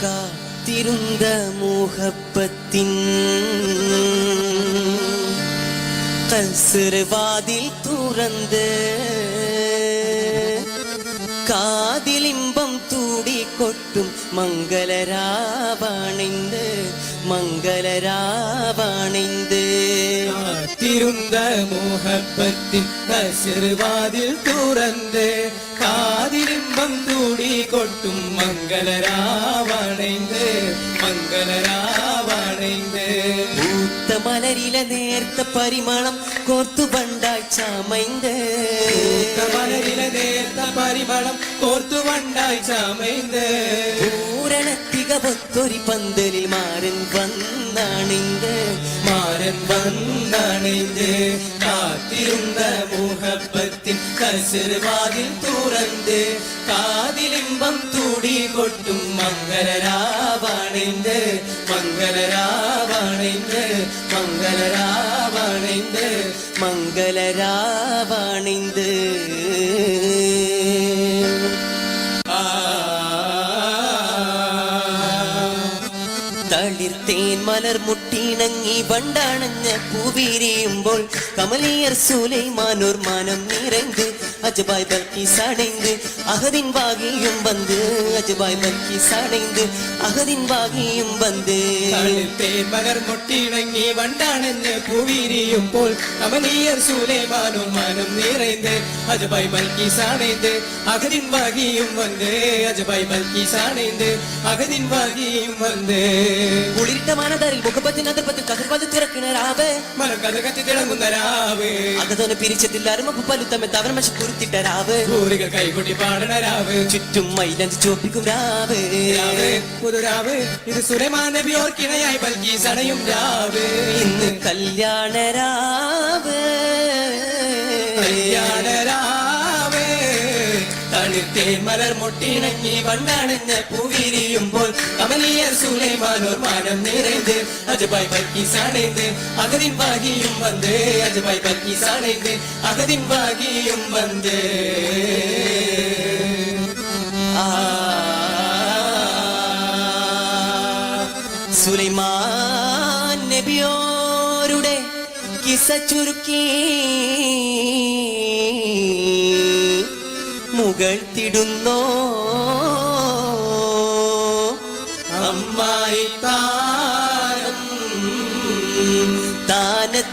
കാത്തിരുந்த മുഹബത്തിൻ കൽസർവാതിൽ തുറന്ന് കാതിലിമ്പം തൂടിക്കൊട്ടും മംഗളരാവണിന്ത് മംഗളരാവണിന്ത് காத்திருந்த முகப்பத்தின் கசிறுவாதில் துறந்து காதிலிம்பம் தூடி கொட்டும் மங்களராவணைந்து மங்களராவணைந்து പൂത്ത മലരിലെ നേർത്ത പരിമളം കോർത്തു പണ്ടായി ചമൈന്ത് മലരില നേർത്ത പരിമളം കോർത്തുവണ്ടായി ചാമൈന്ത് പൂരണത്തിക പൊത്തൊരി പന്തലിൽ മാരൻ വന്നാണിന്ത് മാരൻ വന്നാണിന്ത് കാത്തിരുന്ന മുഹബത്തിൻ കശർവാതിൽ തുറന്ത് കാതിലിമ്പം തൂടി കൊട്ടും മംഗലരാവാണിന്ത് മംഗലരാവാണിന്ത് മംഗലരാവാണിന്ത് മംഗലരാവാണിന്ത് തളിർത്തേൻ മലർ മുട്ടിണങ്ങി വണ്ടാണഞ്ഞ പൂവിരിയുമ്പോൾ കമലിയർ സൂലൈമാനോർ മാനം നിറந்து அஜபாய் பல்கிஸ் அடைந்து അഹദിൻ பாகியும் வந்து அஜபாய் பல்கிஸ் அடைந்து അഹദിൻ ഭാഗ്യം വന്ന് മകർ മുട്ടിണങ്ങി വണ്ടാണെന്ന് പൂവിരിയുമ്പോൾ അമലിയർ സുലൈമാനും മനം നിറൈന്ന് അജബായ് മൽക്കീസ് ആണൈന്ത് അഹദിൻ ഭാഗ്യം വന്ന് അജബായ് മൽക്കീസ് ആണൈന്ത് അഹദിൻ ഭാഗ്യം വന്ന് കുളിരിട്ട മാനദാരിൽ മുഖപ്പത്തിന് അതിർപ്പത്തിൽ കഹർപ്പത് തിരക്കിണ രാവ് മലം കഥകത്തി തിളങ്ങുന്ന രാവ്. അകതോന് പിരിച്ചതിൽ അരുമപ്പു പലുത്തമ്മ തവരമശ മശ കുരുത്തിട്ട രാവ്. പൂരികൾ കൈകൊട്ടി പാടണ രാവ്. ചുറ്റും മൈലഞ്ച് ചോപ്പിക്കും രാവ്. രാവ് ഇത് സുലൈമാൻ നബി ഓർക്കിണയായി ബൽക്കി സണയും രാവ്. ഇന്ന് കല്യാണ രാവ്. കല്യാണരാവേ ഇരുട്ടിൽ മലർ മുട്ടിണങ്ങി വണ്ണണഞ്ഞ പൂവിരിയുമ്പോൾ കമലിയ സുലൈമാനോർ മാനം നിറയ്ത് അജബായ് പറ്റി സാണേത് ഭാഗിയും വന്ന് അജബായ് പറ്റി സാണേത് ഭാഗിയും വന്ന്. സുലൈമാൻ നബിയോരുടെ കിസ ചുരുക്കി മുകഴ്ത്തിടുന്നോ അമ്മായി താരം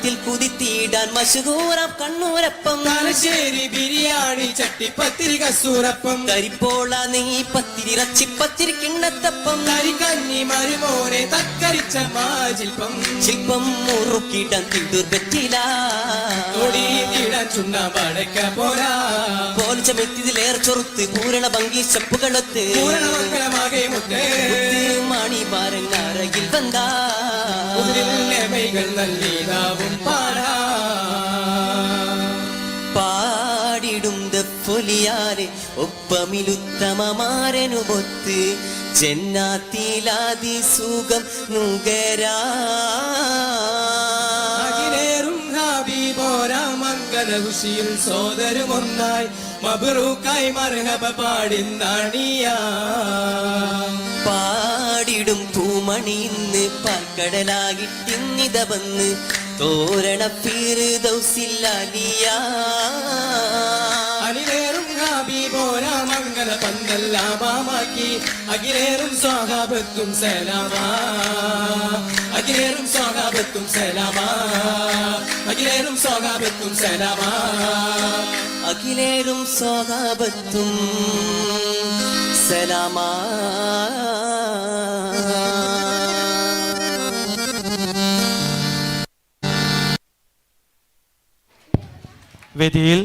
താനത്തിൽ കുതിത്തിയിടാൻ മഷഹൂറാം കണ്ണൂരപ്പം. തലശ്ശേരി ബിരിയാണി ചട്ടിപ്പത്തിരി കസൂറപ്പം കരിപ്പോള നീ പത്തിരി ഇറച്ചിപ്പത്തിരി കിണ്ണത്തപ്പം. കരിക്കഞ്ഞി മരുമോനെ തക്കരിച്ച മാജിൽപ്പം. ശില്പം മുറുക്കിടാൻ തിണ്ടൂർ പറ്റില്ല തൊടിയിടാൻ ചുണ്ണാമ്പടയ്ക്ക പോരാ. പോൽ ചൊറുത്ത് പൂരണ ഭംഗി ചെപ്പുകളൊത്ത് മണിമാരൻ അറകിൽ വന്നാ മൈകൾ നല്ലീതാവും പാടാ. പാടിടും പൊലിയാരെ ഒപ്പമിലുത്തമമാരനുമൊത്ത് ചെന്നാത്തിലാതി സുഖം നുകരാ. അഖിലേറും ഹാബിബോരാ മംഗല ഖുഷിയിൽ സോദരും ഒന്നായി മബറൂക്കായി മർഹബ പാടിന്നാണിയാ ഇന്ന് പാൽക്കടലാകിട്ടിന്നിത വന്ന് തോരണ പേര് ദൗസില്ലാലിയ അണിലേറും ഹാബിബോരാ മംഗല പന്തല്ലാമാക്കി അഖിലേറും സ്വാഗാപത്തും സലാമാ. അഖിലേറും സ്വാഗാപത്തും സലാമാ. അഖിലേറും സ്വാഗാപത്തും സലാമാ. അഖിലേറും സ്വാഗാപത്തും സലാമാ. വേദിയിൽ